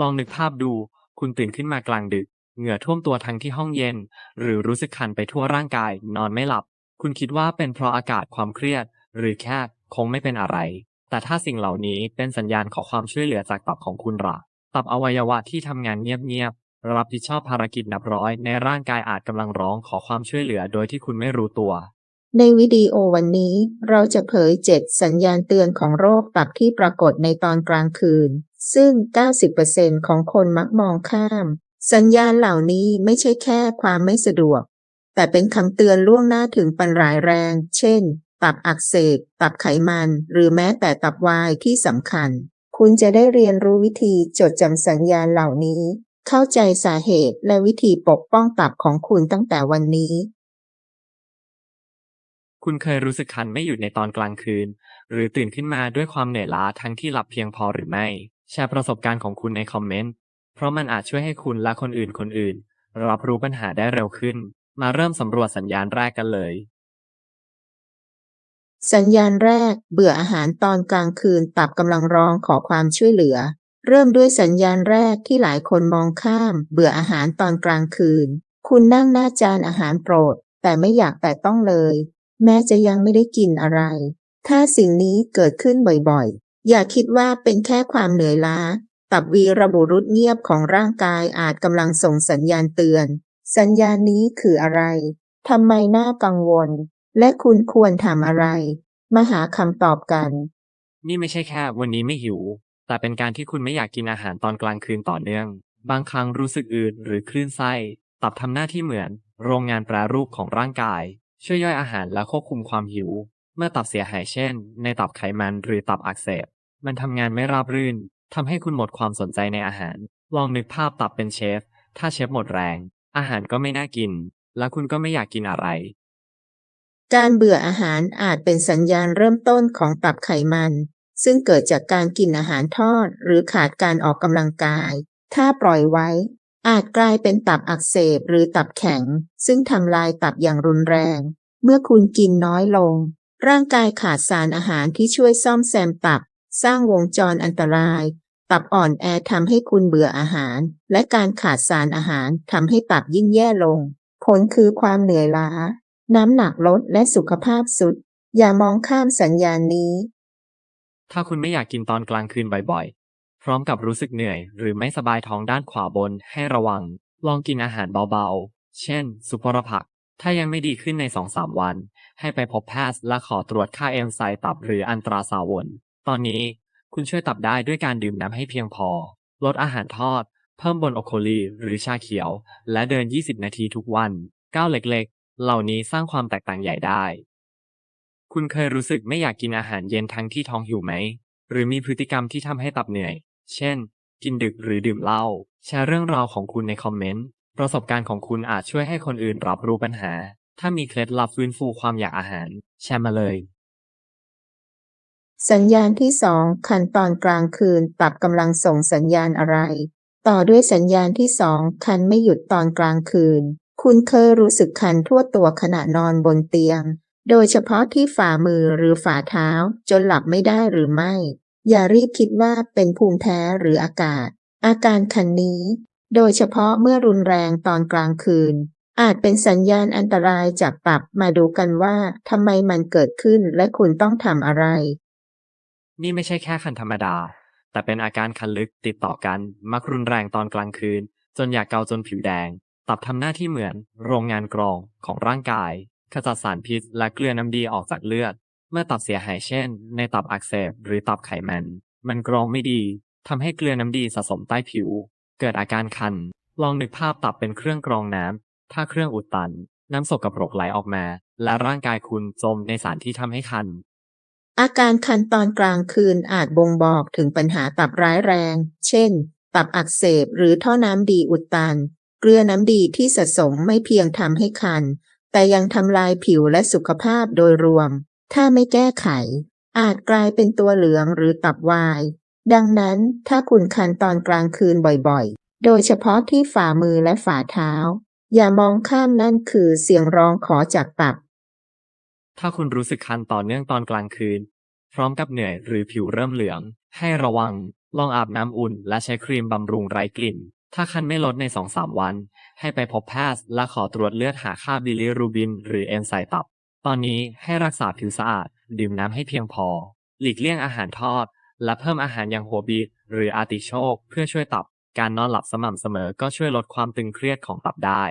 ลองนึกภาพดู คุณตื่นขึ้นมากลางดึก เหงื่อท่วมตัวทั้งที่ห้องเย็น หรือรู้สึกคันไปทั่วร่างกาย นอนไม่หลับ คุณคิดว่าเป็นเพราะอากาศความเครียด หรือแค่คงไม่เป็นอะไร แต่ถ้าสิ่งเหล่านี้เป็นสัญญาณขอความช่วยเหลือจากตับของคุณล่ะตับอวัยวะที่ทำงานเงียบๆ รับผิดชอบภารกิจนับร้อย ในร่างกายอาจกำลังร้องขอความช่วยเหลือโดยที่คุณไม่รู้ตัว ในวิดีโอวันนี้เราจะเผย 7 สัญญาณเตือนของโรคตับที่ปรากฏในตอนกลางคืน ซึ่ง 90%ของคนมักมองข้าม สัญญาณเหล่านี้ไม่ใช่แค่ความไม่สะดวก แต่เป็นคำเตือนล่วงหน้าถึงปัญร้ายแรง เช่น ตับอักเสบ ตับไขมัน หรือแม้แต่ตับวายที่สำคัญ คุณจะได้เรียนรู้วิธีจดจำสัญญาณเหล่านี้ เข้าใจสาเหตุและวิธีปกป้องตับของคุณตั้งแต่วันนี้ คุณเคยรู้สึกคันไม่หยุดในตอนกลางคืน หรือตื่นขึ้นมาด้วยความเหนื่อยล้าทั้งที่หลับเพียงพอหรือไม่ แชร์ประสบการณ์ของคุณในคอมเมนต์ เพราะมันอาจช่วยให้คุณและคนอื่นคนอื่น รับรู้ปัญหาได้เร็วขึ้น มาเริ่มสำรวจสัญญาณแรกกันเลย สัญญาณแรก เบื่ออาหารตอนกลางคืนตับกำลังร้องขอความช่วยเหลือ เริ่มด้วยสัญญาณแรกที่หลายคนมองข้าม เบื่ออาหารตอนกลางคืน คุณนั่งหน้าจานอาหารโปรด แต่ไม่อยากแตะต้องเลย แม้จะยังไม่ได้กินอะไร ถ้าสิ่งนี้เกิดขึ้นบ่อยๆ อย่าคิดว่าเป็นแค่ความเหนื่อยล้า ตับวีระบุรุษเงียบของร่างกายอาจกำลังส่งสัญญาณเตือน สัญญาณนี้คืออะไรทำไมน่ากังวล และคุณควรทำอะไร มาหาคำตอบกัน นี่ไม่ใช่แค่วันนี้ไม่หิว แต่เป็นการที่คุณไม่อยากกินอาหารตอนกลางคืนต่อเนื่อง บางครั้งรู้สึกอืดหรือคลื่นไส้ ตับทำหน้าที่เหมือน โรงงานแปรรูปของร่างกาย ช่วยย่อยอาหารและควบคุมความหิว เมื่อตับเสียหายเช่น ในตับไขมันหรือตับอักเสบ มันทำงานไม่ราบรื่นทำให้คุณหมดความสนใจในอาหาร ลองนึกภาพตับเป็นเชฟ ถ้าเชฟหมดแรง อาหารก็ไม่น่ากิน และคุณก็ไม่อยากกินอะไร การเบื่ออาหารอาจเป็นสัญญาณเริ่มต้นของตับไขมัน ซึ่งเกิดจากการกินอาหารทอด หรือขาดการออกกำลังกาย ถ้าปล่อยไว้ อาจกลายเป็นตับอักเสบหรือตับแข็ง ซึ่งทำลายตับอย่างรุนแรง เมื่อคุณกินน้อยลง ร่างกายขาดสารอาหารที่ช่วยซ่อมแซมตับ สร้างวงจรอันตราย ตับอ่อนแอทำให้คุณเบื่ออาหาร และการขาดสารอาหารทำให้ตับยิ่งแย่ลง ผลคือความเหนื่อยล้า น้ำหนักลดและสุขภาพสุด อย่ามองข้ามสัญญาณนี้ ถ้าคุณไม่อยากกินตอนกลางคืนบ่อยๆ พร้อมกับรู้สึกเหนื่อย หรือไม่สบายท้องด้านขวาบนให้ระวัง ลองกินอาหารเบาๆ เช่น สุปรผักถ้ายังไม่ดีขึ้นใน 2-3 วัน ให้ไปพบแพทย์และขอตรวจค่าเอนไซม์ตับหรืออันตราซาวด์ ตอนนี้คุณช่วยตับได้ด้วยการดื่มน้ำให้เพียงพอ ลดอาหารทอด เพิ่มบนโอโคลีหรือชาเขียว และเดิน 20 นาทีทุกวัน ก้าวเล็กๆ เหล่านี้สร้างความแตกต่างใหญ่ได้ คุณเคยรู้สึกไม่อยากกินอาหารเย็นทั้งที่ท้องหิวไหม หรือมีพฤติกรรมที่ทำให้ตับเหนื่อย เช่น กินดึกหรือดื่มเหล้า แชร์เรื่องราวของคุณในคอมเมนต์ ประสบการณ์ของคุณอาจช่วยให้คนอื่นรับรู้ปัญหา ถ้ามีเคล็ดลับฟื้นฟูความอยากอาหาร แชร์มาเลย สัญญาณที่สองคันตอนกลางคืนตับกำลังส่งสัญญาณอะไร ต่อด้วยสัญญาณที่สองคันไม่หยุดตอนกลางคืน คุณเคยรู้สึกคันทั่วตัวขณะนอนบนเตียง โดยเฉพาะที่ฝ่ามือหรือฝ่าเท้าจนหลับไม่ได้หรือไม่ อย่ารีบคิดว่าเป็นภูมิแพ้หรืออากาศ อาการคันนี้ โดยเฉพาะเมื่อรุนแรงตอนกลางคืน อาจเป็นสัญญาณอันตรายจากตับมาดูกันว่าทำไมมันเกิดขึ้นและคุณต้องทำอะไร นี่ไม่ใช่แค่คันธรรมดา แต่เป็นอาการคันลึกติดต่อกันมักรุนแรงตอนกลางคืน จนอยากเกาจนผิวแดง ตับทำหน้าที่เหมือนโรงงานกรองของร่างกาย ขจัดสารพิษและเกลือน้ำดีออกจากเลือด เมื่อตับเสียหายเช่น ในตับอักเสบหรือตับไขมัน มันกรองไม่ดีทำให้เกลือน้ำดีสะสมใต้ผิว เกิดอาการคัน ลองนึกภาพตับเป็นเครื่องกรองน้ำถ้าเครื่องอุดตัน น้ำสกปรกไหลออกมา และร่างกายคุณจมในสารที่ทำให้คัน อาการคันตอนกลางคืนอาจบ่งบอกถึงปัญหาตับร้ายแรง เช่น ตับอักเสบหรือท่อน้ำดีอุดตัน เกลือน้ำดีที่สะสมไม่เพียงทำให้คัน แต่ยังทำลายผิวและสุขภาพโดยรวม ถ้าไม่แก้ไข อาจกลายเป็นตัวเหลืองหรือตับวาย ดังนั้นถ้าคุณคันตอนกลางคืนบ่อยๆ โดยเฉพาะที่ฝ่ามือและฝ่าเท้า อย่ามองข้ามนั่นคือเสียงร้องขอจากตับ ถ้าคุณรู้สึกคันต่อเนื่องตอนกลางคืน พร้อมกับเหนื่อยหรือผิวเริ่มเหลือง ให้ระวัง ลองอาบน้ำอุ่น และใช้ครีมบำรุงไร้กลิ่น ถ้าคันไม่ลดใน 2-3 วัน ให้ไปพบแพทย์และขอตรวจเลือดหาค่าบิลิรูบิน หรือเอนไซม์ตับ ตอนนี้ให้รักษาผิวสะอาด ดื่มน้ำให้เพียงพอ หลีกเลี่ยงอาหารทอด และเพิ่มอาหารอย่างหัวบีทหรืออาร์ติโชกเพื่อช่วยตับ การนอนหลับสม่ำเสมอก็ช่วยลดความตึงเครียดของตับได้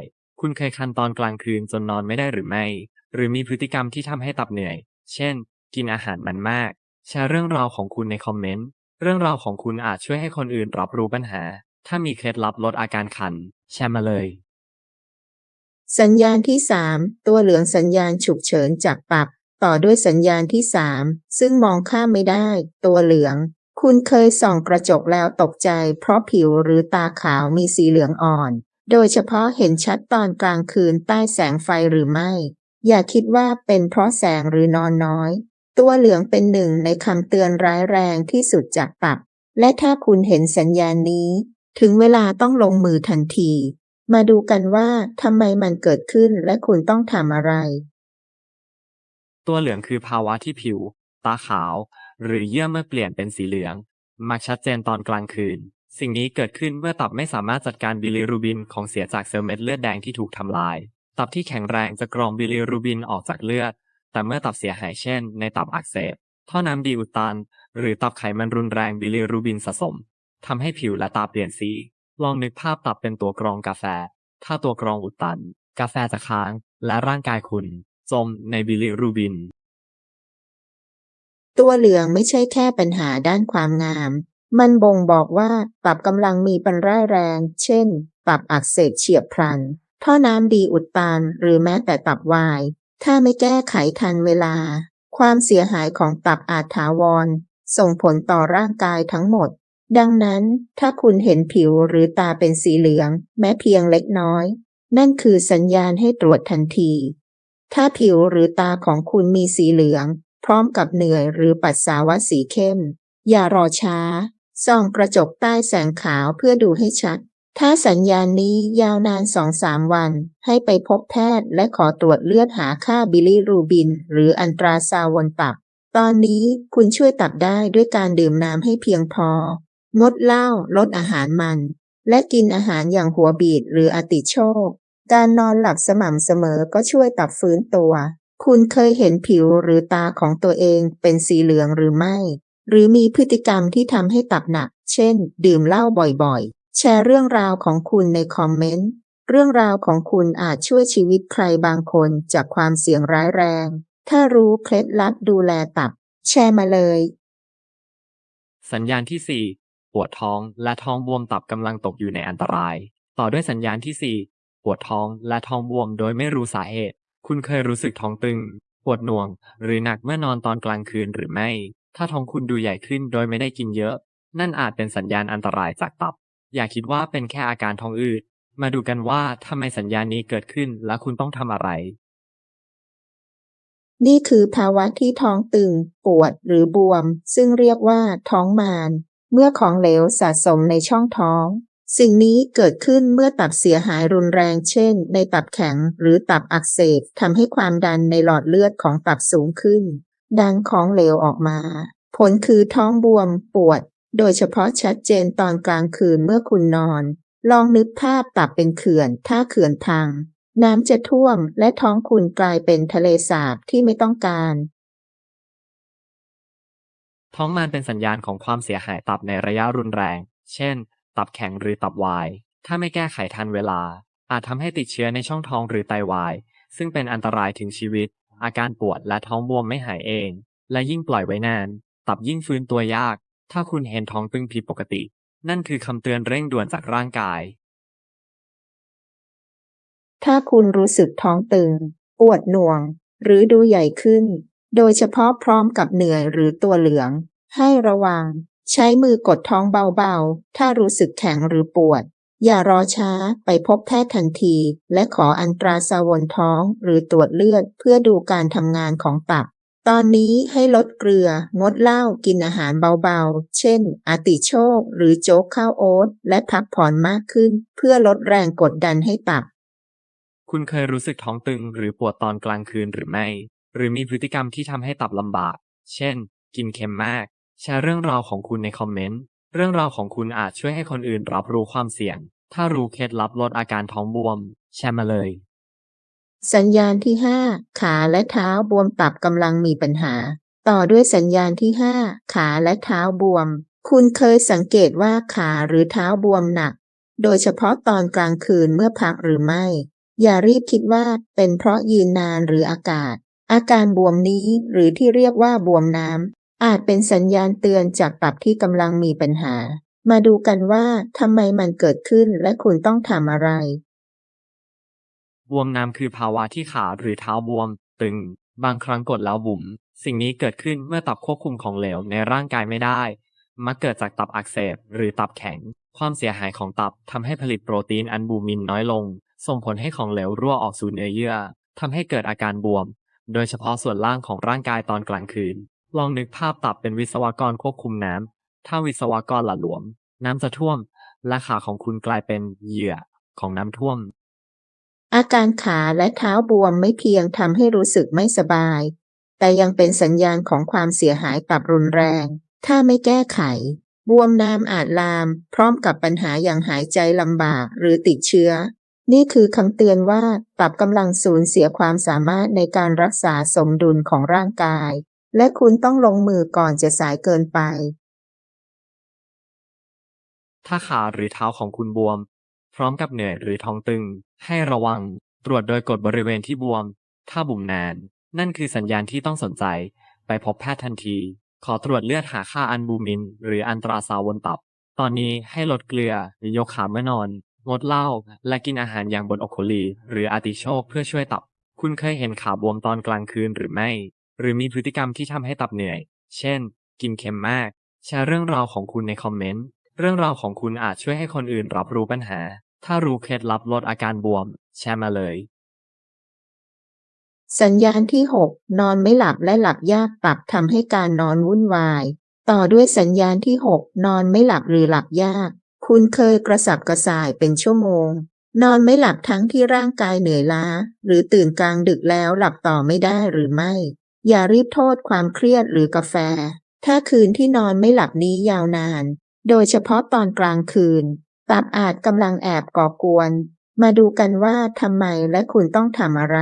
คุณเคยคันตอนกลางคืนจนนอนไม่ได้หรือไม่ หรือมีพฤติกรรมที่ทำให้ตับเหนื่อย เช่น กินอาหารมันมาก แชร์เรื่องราวของคุณในคอมเมนต์ เรื่องราวของคุณอาจช่วยให้คนอื่นรับรู้ปัญหา ถ้ามีเคล็ดลับลดอาการคัน แชร์มาเลย สัญญาณที่ 3 ตัวเหลืองสัญญาณฉุกเฉินจากปรับ ต่อด้วยสัญญาณที่ 3 ซึ่งมองข้ามไม่ได้ ตัวเหลือง คุณเคยส่องกระจกแล้วตกใจ เพราะผิวหรือตาขาวมีสีเหลืองอ่อน โดยเฉพาะเห็นชัดตอนกลางคืนใต้แสงไฟหรือไม่ อย่าคิดว่าเป็นเพราะแสงหรือนอนน้อย ตัวเหลืองเป็นหนึ่งในคำเตือนร้ายแรงที่สุดจากปับ และถ้าคุณเห็นสัญญาณนี้ ถึงเวลาต้องลงมือทันที มาดูกันว่าทำไมมันเกิดขึ้นและคุณต้องทำอะไร ตัวเหลืองคือภาวะที่ผิว ตาขาว หรือเยื่อเมื่อเปลี่ยนเป็นสีเหลือง มักชัดเจนตอนกลางคืน สิ่งนี้เกิดขึ้นเมื่อตับไม่สามารถจัดการบิลิรูบินของเสียจากเซลล์เม็ดเลือดแดงที่ถูกทำลาย ตับที่แข็งแรงจะกรองบิลิรูบินออกจากเลือด แต่เมื่อตับเสียหายเช่น ในตับอักเสบ ท่อน้ำดีอุดตัน หรือตับไขมันรุนแรงบิลิรูบินสะสมทำให้ผิวและตาเปลี่ยนสี ลองนึกภาพตับเป็นตัวกรองกาแฟ ถ้าตัวกรองอุดตัน กาแฟจะค้าง และร่างกายคุณ จมในบิลิรูบิน ตัวเหลืองไม่ใช่แค่ปัญหาด้านความงาม มันบ่งบอกว่าตับกำลังมีปัญร้ายแรง เช่น ตับอักเสบเฉียบพลัน ท่อน้ำดีอุดตันหรือแม้แต่ตับวาย ถ้าไม่แก้ไขทันเวลา ความเสียหายของตับอาจถาวร ส่งผลต่อร่างกายทั้งหมด ดังนั้นถ้าคุณเห็นผิวหรือตาเป็นสีเหลือง แม้เพียงเล็กน้อย นั่นคือสัญญาณให้ตรวจทันที ถ้าผิวหรือตาของคุณมีสีเหลือง พร้อมกับเหนื่อยหรือปัสสาวะสีเข้ม อย่ารอช้า ส่องกระจกใต้แสงขาวเพื่อดูให้ชัด ถ้าสัญญาณนี้ยาวนาน2-3วัน ให้ไปพบแพทย์และขอตรวจเลือดหาค่าบิลิรูบิน หรืออันตราซาวน์ตับ ตอนนี้คุณช่วยตับได้ด้วยการดื่มน้ำให้เพียงพอ งดเหล้าลดอาหารมัน และกินอาหารอย่างหัวบีทหรืออติโชค การนอนหลับสม่ำเสมอก็ช่วยตับฟื้นตัว คุณเคยเห็นผิวหรือตาของตัวเองเป็นสีเหลืองหรือไม่ หรือมีพฤติกรรมที่ทำให้ตับหนัก เช่น ดื่มเหล้าบ่อยๆ แชร์เรื่องราวของคุณในคอมเมนต์ เรื่องราวของคุณอาจช่วยชีวิตใครบางคนจากความเสี่ยงร้ายแรง ถ้ารู้เคล็ดลับดูแลตับ แชร์มาเลย สัญญาณที่ 4 ปวดท้องและท้องบวมตับกำลังตกอยู่ในอันตราย ต่อด้วยสัญญาณที่ 4 ปวดท้องและท้องบวมโดยไม่รู้สาเหตุ คุณเคยรู้สึกท้องตึง ปวดหน่วง หรือหนักเมื่อนอนตอนกลางคืนหรือไม่ ถ้าท้องคุณดูใหญ่ขึ้นโดยไม่ได้กินเยอะ นั่นอาจเป็นสัญญาณอันตรายจากตับ อย่าคิดว่าเป็นแค่อาการท้องอืด มาดูกันว่าทำไมสัญญาณนี้เกิดขึ้นและคุณต้องทำอะไร นี่คือภาวะที่ท้องตึง ปวดหรือบวม ซึ่งเรียกว่าท้องมาน เมื่อของเหลวสะสมในช่องท้อง สิ่งนี้เกิดขึ้นเมื่อตับเสียหายรุนแรง เช่น ในตับแข็งหรือตับอักเสบทำให้ความดันในหลอดเลือดของตับสูงขึ้น ดันของเหลวออกมา ผลคือท้องบวมปวด โดยเฉพาะชัดเจนตอนกลางคืนเมื่อคุณนอน ลองนึกภาพตับเป็นเขื่อน ถ้าเขื่อนพัง น้ำจะท่วมและท้องคุณกลายเป็นทะเลสาบที่ไม่ต้องการ ท้องมานเป็นสัญญาณของความเสียหายตับในระยะรุนแรง เช่น ตับแข็งหรือตับวาย ถ้าไม่แก้ไขทันเวลา อาจทำให้ติดเชื้อในช่องท้องหรือไตวาย ซึ่งเป็นอันตรายถึงชีวิต อาการปวดและท้องบวมไม่หายเอง และยิ่งปล่อยไว้นาน ตับยิ่งฟื้นตัวยาก ถ้าคุณเห็นท้องตึงผิดปกติ นั่นคือคำเตือนเร่งด่วนจากร่างกาย ถ้าคุณรู้สึกท้องตึง ปวดหน่วง หรือดูใหญ่ขึ้น โดยเฉพาะพร้อมกับเหนื่อยหรือตัวเหลือง ให้ระวัง ใช้มือกดท้องเบาๆ ถ้ารู้สึกแข็งหรือปวด อย่ารอช้าไปพบแพทย์ทันที และขออันตราซาวน์ท้องหรือตรวจเลือดเพื่อดูการทำงานของตับ ตอนนี้ให้ลดเกลือ งดเหล้ากินอาหารเบาๆ เช่น อาติโชค หรือโจ๊กข้าวโอ๊ตและพักผ่อนมากขึ้น เพื่อลดแรงกดดันให้ตับ คุณเคยรู้สึกท้องตึงหรือปวดตอนกลางคืนหรือไม่ หรือมีพฤติกรรมที่ทำให้ตับลำบาก เช่น กินเค็มมาก แชร์เรื่องราวของคุณในคอมเมนต์เรื่องราวของคุณอาจช่วยให้คนอื่นรับรู้ความเสี่ยง ถ้ารู้เคล็ดลับลดอาการท้องบวม แชร์มาเลย สัญญาณที่ 5 ขาและเท้าบวมตับกำลังมีปัญหา ต่อด้วยสัญญาณที่ 5 ขาและเท้าบวม คุณเคยสังเกตว่าขาหรือเท้าบวมหนัก โดยเฉพาะตอนกลางคืนเมื่อพักหรือไม่ อย่ารีบคิดว่าเป็นเพราะยืนนานหรืออากาศ อาการบวมนี้หรือที่เรียกว่าบวมน้ำอาจเป็นสัญญาณเตือนจากตับที่กำลังมีปัญหา มาดูกันว่าทำไมมันเกิดขึ้นและคุณต้องทำอะไร บวมน้ำคือภาวะที่ขาหรือเท้าบวม ตึง บางครั้งกดแล้วบุ๋ม สิ่งนี้เกิดขึ้นเมื่อตับควบคุมของเหลวในร่างกายไม่ได้ มักเกิดจากตับอักเสบหรือตับแข็ง ความเสียหายของตับทำให้ผลิตโปรตีนอันบูมินน้อยลง ส่งผลให้ของเหลวรั่วออกสู่เนื้อเยื่อทำให้เกิดอาการบวม โดยเฉพาะส่วนล่างของร่างกายตอนกลางคืน ลองนึกภาพตับเป็นวิศวกรควบคุมน้ำ ถ้าวิศวกรหละหลวม น้ำจะท่วม และขาของคุณกลายเป็นเหยื่อของน้ำท่วม อาการขาและเท้าบวมไม่เพียงทำให้รู้สึกไม่สบาย แต่ยังเป็นสัญญาณของความเสียหายตับรุนแรง ถ้าไม่แก้ไข บวมน้ำอาจลาม พร้อมกับปัญหาอย่างหายใจลำบากหรือติดเชื้อ นี่คือคำเตือนว่าตับกำลังสูญเสียความสามารถในการรักษาสมดุลของร่างกาย และคุณต้องลงมือก่อนจะสายเกินไป ถ้าขาหรือเท้าของคุณบวม พร้อมกับเหนื่อยหรือท้องตึง ให้ระวัง ตรวจโดยกดบริเวณที่บวม ถ้าบุ๋มนาน นั่นคือสัญญาณที่ต้องสนใจ ไปพบแพทย์ทันที ขอตรวจเลือดหาค่าอันบูมิน หรืออันตราซาวด์บนตับ ตอนนี้ให้ลดเกลือหรือ ยกขาเมื่อนอน งดเหล้า และกินอาหารอย่างบนอกโคลี หรืออาติโชกเพื่อช่วยตับ คุณเคยเห็นขาบวมตอนกลางคืนหรือไม่ หรือมีพฤติกรรมที่ทำให้ตับเหนื่อย เช่น กินเค็มมาก แชร์เรื่องราวของคุณในคอมเมนต์ เรื่องราวของคุณอาจช่วยให้คนอื่นรับรู้ปัญหา ถ้ารู้เคล็ดลับลดอาการบวม แชร์มาเลย สัญญาณที่ 6 นอนไม่หลับและหลับยากตับทำให้การนอนวุ่นวาย ต่อด้วยสัญญาณที่ 6 นอนไม่หลับหรือหลับยาก คุณเคยกระสับกระส่ายเป็นชั่วโมง นอนไม่หลับทั้งที่ร่างกายเหนื่อยล้า หรือตื่นกลางดึกแล้วหลับต่อไม่ได้หรือไม่ อย่ารีบโทษความเครียดหรือกาแฟ ถ้าคืนที่นอนไม่หลับนี้ยาวนาน โดยเฉพาะตอนกลางคืนตับอาจกำลังแอบก่อกวน มาดูกันว่าทำไมและคุณต้องทำอะไร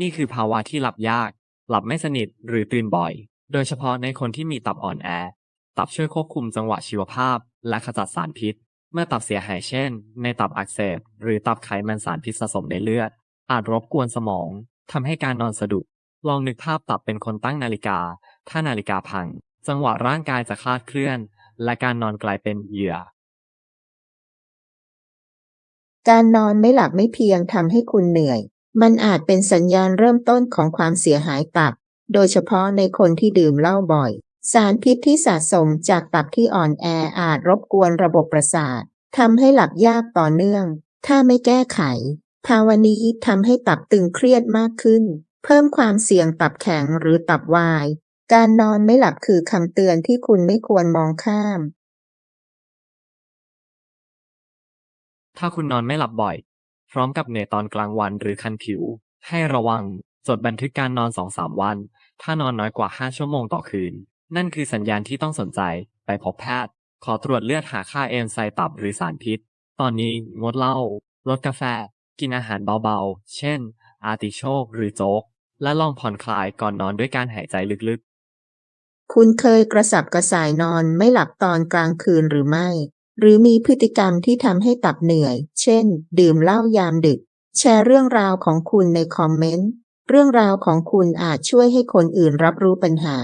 นี่คือภาวะที่หลับยาก หลับไม่สนิทหรือตื่นบ่อย โดยเฉพาะในคนที่มีตับอ่อนแอ ตับช่วยควบคุมจังหวะชีวภาพ และขจัดสารพิษ เมื่อตับเสียหายเช่น ในตับอักเสบ หรือตับไขมันสารพิษสะสมในเลือด อาจรบกวนสมองทำให้การนอนสะดุดลองนึกภาพตับเป็นคนตั้งนาฬิกา ถ้านาฬิกาพัง จังหวะร่างกายจะคลาดเคลื่อน และการนอนกลายเป็นเหยื่อ การนอนไม่หลับไม่เพียงทำให้คุณเหนื่อย มันอาจเป็นสัญญาณเริ่มต้นของความเสียหายตับ โดยเฉพาะในคนที่ดื่มเหล้าบ่อย สารพิษที่สะสมจากตับที่อ่อนแออาจรบกวนระบบประสาททำให้หลับยากต่อเนื่อง ถ้าไม่แก้ไข ภาวะนี้ทำให้ตับตึงเครียดมากขึ้น เพิ่มความเสี่ยงตับแข็งหรือตับวาย การนอนไม่หลับคือคำเตือนที่คุณไม่ควรมองข้าม ถ้าคุณนอนไม่หลับบ่อย พร้อมกับเหนื่อยตอนกลางวันหรือคันผิว ให้ระวัง จดบันทึกการนอน2-3วัน ถ้านอนน้อยกว่า5ชั่วโมงต่อคืน นั่นคือสัญญาณที่ต้องสนใจ ไปพบแพทย์ ขอตรวจเลือดหาค่าเอนไซม์ตับหรือสารพิษ ตอนนี้งดเหล้า ลดกาแฟ กินอาหารเบาๆ เช่น อาติโชกหรือโจ๊กและลองผ่อนคลายก่อนนอนด้วยการหายใจลึกๆ คุณเคยกระสับกระส่ายนอนไม่หลับตอนกลางคืนหรือไม่ หรือมีพฤติกรรมที่ทำให้ตับเหนื่อย เช่น ดื่มเหล้ายามดึก แชร์เรื่องราวของคุณในคอมเมนต์ เรื่องราวของคุณอาจช่วยให้คนอื่นรับรู้ปัญหา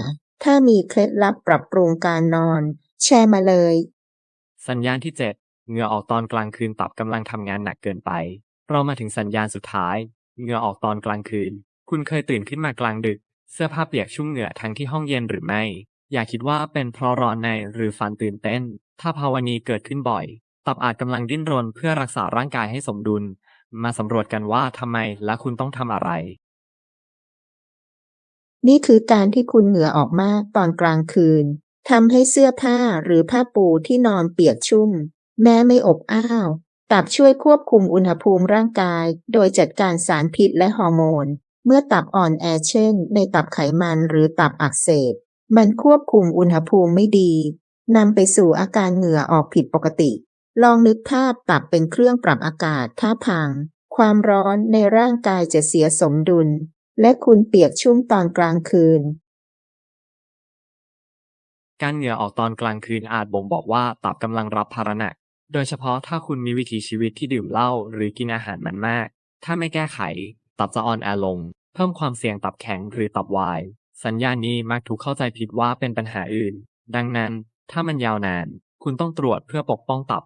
ถ้ามีเคล็ดลับปรับปรุงการนอน แชร์มาเลย สัญญาณที่ 7 เหงื่อออกตอนกลางคืนตับกำลังทำงานหนักเกินไป เรามาถึงสัญญาณสุดท้าย เหงื่อออกตอนกลางคืน คุณเคยตื่นขึ้นมากลางดึก เสื้อผ้าเปียกชุ่มเหงื่อทั้งที่ห้องเย็นหรือไม่ อย่าคิดว่าเป็นเพราะร้อนในหรือฟันตื่นเต้น ถ้าภาวะนี้เกิดขึ้นบ่อย ตับอาจกำลังดิ้นรนเพื่อรักษาร่างกายให้สมดุล มาสำรวจกันว่าทำไมและคุณต้องทำอะไร นี่คือการที่คุณเหงื่อออกมากตอนกลางคืนทำให้เสื้อผ้าหรือผ้าปูที่นอนเปียกชุ่ม แม้ไม่อบอ้าวตับช่วยควบคุมอุณหภูมิร่างกาย โดยจัดการสารพิษและฮอร์โมน เมื่อตับอ่อนแอเช่น ในตับไขมันหรือตับอักเสบ มันควบคุมอุณหภูมิไม่ดีนำไปสู่อาการเหงื่อออกผิดปกติ ลองนึกภาพตับเป็นเครื่องปรับอากาศถ้าพัง ความร้อนในร่างกายจะเสียสมดุล และคุณเปียกชุ่มตอนกลางคืน การเหงื่อออกตอนกลางคืนอาจบ่งบอกว่าตับกำลังรับภาระหนัก โดยเฉพาะถ้าคุณมีวิถีชีวิตที่ดื่มเหล้าหรือกินอาหารมันมาก ถ้าไม่แก้ไข ตับจะอ่อนแอลง เพิ่มความเสี่ยงตับแข็งหรือตับวาย สัญญาณนี้มักถูกเข้าใจผิดว่าเป็นปัญหาอื่น ดังนั้น ถ้ามันยาวนาน คุณต้องตรวจเพื่อปกป้องตับ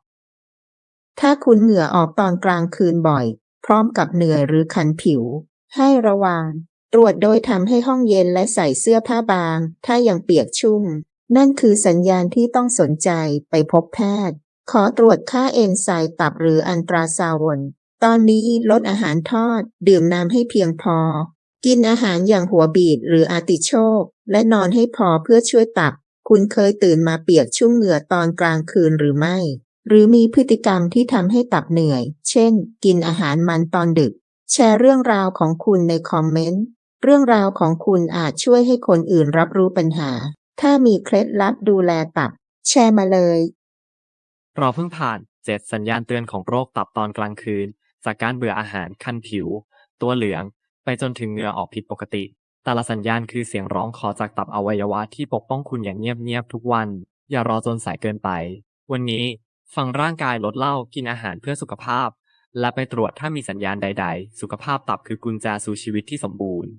ถ้าคุณเหงื่อออกตอนกลางคืนบ่อย พร้อมกับเหนื่อยหรือคันผิว ให้ระวังตรวจโดยทำให้ห้องเย็นและใส่เสื้อผ้าบาง ถ้ายังเปียกชุ่ม นั่นคือสัญญาณที่ต้องสนใจไปพบแพทย์ ขอตรวจค่าเอนไซม์ตับหรืออันตราซาวน์ ตอนนี้ลดอาหารทอด ดื่มน้ำให้เพียงพอ กินอาหารอย่างหัวบีดหรืออาติโชกและนอนให้พอเพื่อช่วยตับ คุณเคยตื่นมาเปียกชุ่มเหงื่อตอนกลางคืนหรือไม่ หรือมีพฤติกรรมที่ทำให้ตับเหนื่อย เช่น กินอาหารมันตอนดึก แชร์เรื่องราวของคุณในคอมเมนต์ เรื่องราวของคุณอาจช่วยให้คนอื่นรับรู้ปัญหา ถ้ามีเคล็ดลับดูแลตับ แชร์มาเลย เราเพิ่งผ่าน7สัญญาณเตือนของโรคตับตอนกลางคืน จากการเบื่ออาหารคันผิว ตัวเหลือง ไปจนถึงเหงื่อออกผิดปกติ แต่ละสัญญาณคือเสียงร้องขอจากตับอวัยวะที่ปกป้องคุณอย่างเงียบๆทุกวัน อย่ารอจนสายเกินไป วันนี้ฟังร่างกายลดเหล้ากินอาหารเพื่อสุขภาพ และไปตรวจถ้ามีสัญญาณใด ๆ สุขภาพตับคือกุญแจสู่ชีวิตที่สมบูรณ์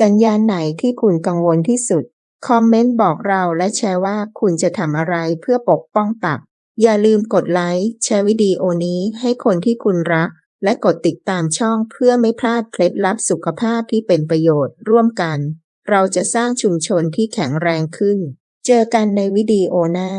สัญญาณไหนที่คุณกังวลที่สุด คอมเมนต์บอกเราและแชร์ว่าคุณจะทำอะไรเพื่อปกป้องตับ อย่าลืมกดไลค์แชร์วิดีโอนี้ให้คนที่คุณรัก และกดติดตามช่องเพื่อไม่พลาดเคล็ดลับสุขภาพที่เป็นประโยชน์ร่วมกัน เราจะสร้างชุมชนที่แข็งแรงขึ้น เจอกันในวิดีโอหน้า